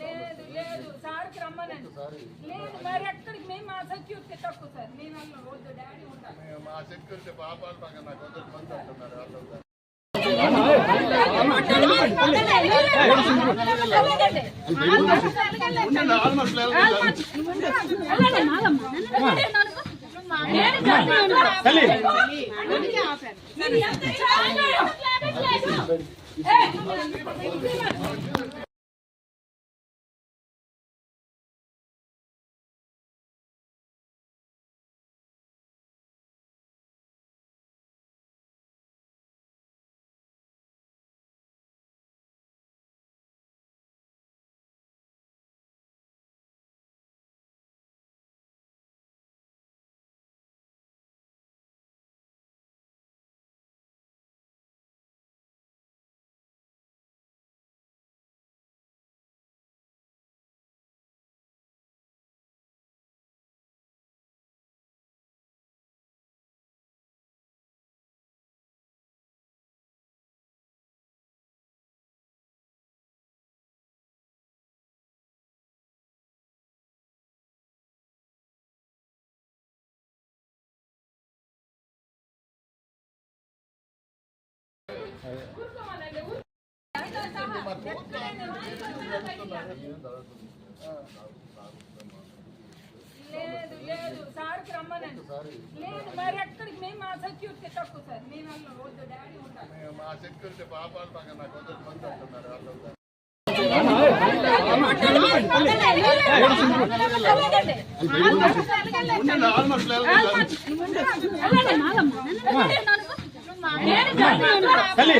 లేదు లేదు సార్కి రమ్మనండి లేదు మరి ఎక్కడికి మేము మా సెక్యూరిటీ తక్కువ సార్ మేము వద్దు డాడీ ఉంటారు మా సెక్యూరిటీ పాపాలు పక్కన నాకు కొంచెం మంది అంటున్నారు వాళ్ళు ఆల్మోస్ట్ తల్లి లేదు లేదు. సార్కి రమ్మనండి లేదు. మరి ఎక్కడికి మేము మా సెక్యూరిటీ తక్కువ సార్ మేము వెళ్ళం వద్దు డాడీ ఉంటారు మా సెక్యూరిటీ పాపాలు పక్కన నాకు కొంచెం మంది అంటున్నారు వాళ్ళు ఆల్మోస్ట్ ಸಲಿ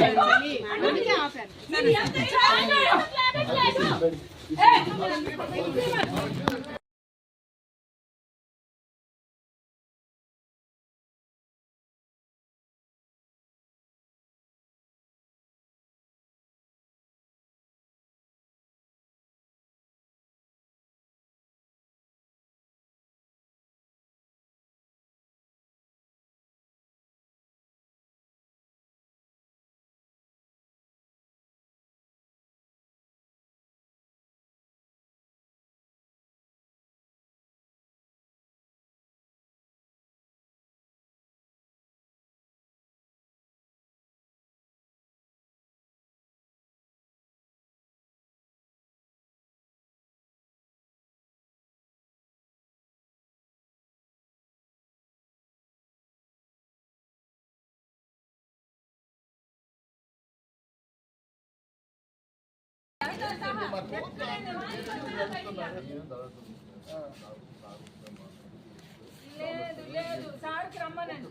లేదు లేదు సార్కి రమ్మనండి.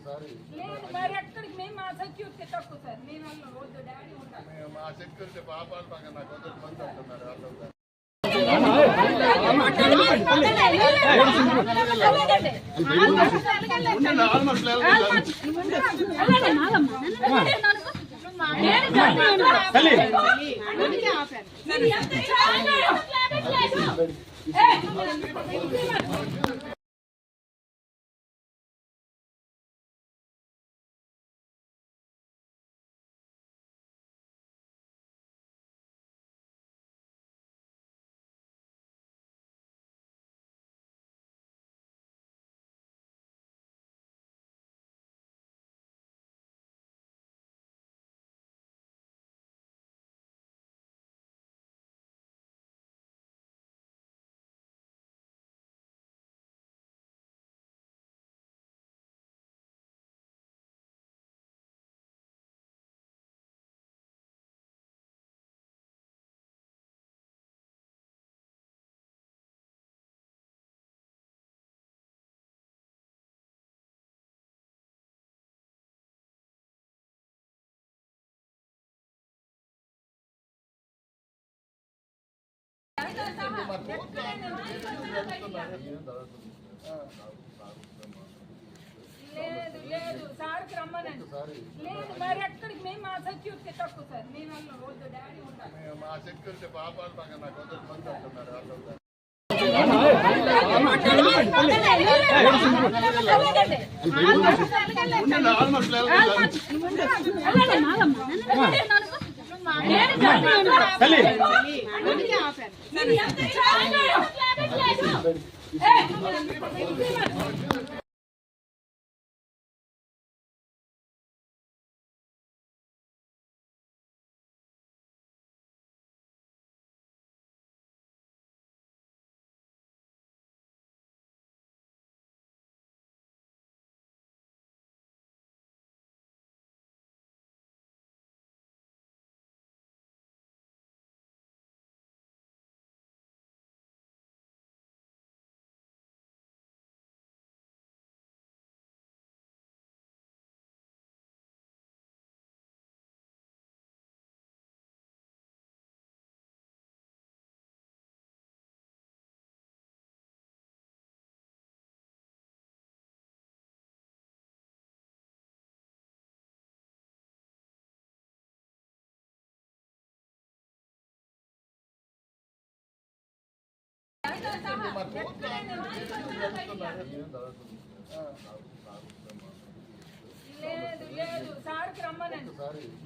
లేదు మరి ఎక్కడికి? మేము మా సెక్యూరిటీ తక్కువ సార్. మేము వద్దు డాడీ ఉంటారు. మా సెక్యూరిటీ పాపాలు పక్కన నాకు కొంచెం మంది అంటున్నారు వాళ్ళు ఆల్మోస్ట్ లేదు లేదు సార్కి రమ్మనండి లేదు మరి ఎక్కడికి మేము మా సెక్యూరిటీ తక్కువ సార్ మేము వెళ్ళం వద్దు డాడీ ఉంటారు మా సెక్యూరిటీ పాపాలు పక్కన నాకు కొంచెం మంది అంటున్నారు వాళ్ళు ఆల్మోస్ట్ లెవెల్ లేదు లేదు సార్కి రమ్మనండి.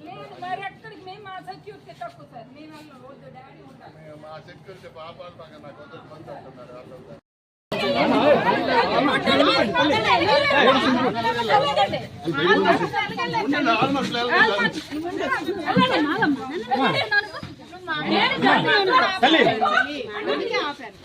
లేదు మరి ఎక్కడికి? మేము మా సెక్యూరిటీ తక్కువ సార్. మేము వెళ్ళం వద్దు డాడీ ఉంటారు. మా సెక్యూరిటీ పాపాలు పక్కన నాకు కొంచెం మంది అంటున్నారు వాళ్ళు ఆల్మోస్ట్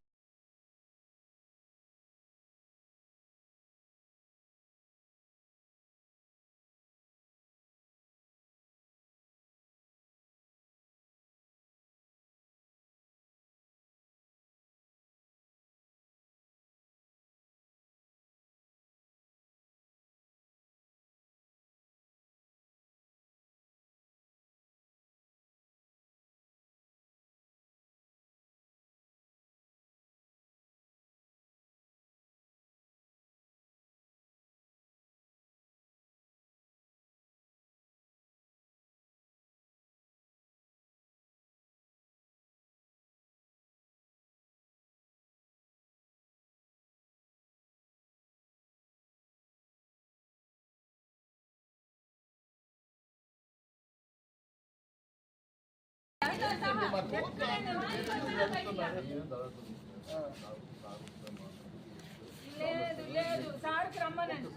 లేదు లేదు సార్కి రమ్మనండి.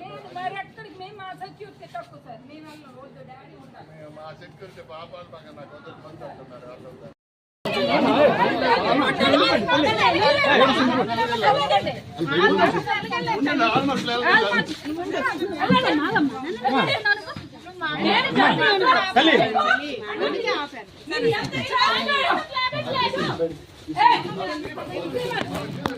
లేదు మరి ఎక్కడికి మేము మా సెక్యూరిటీ తక్కువ సార్. మేము వద్దు డాడీ ఉంటారు. మా సెక్యూరిటీ పాపాలు పక్కన నాకు కొంచెం మంది అంటున్నారు వాళ్ళు almost You have to try it. You have to clap it. Clap it. Hey.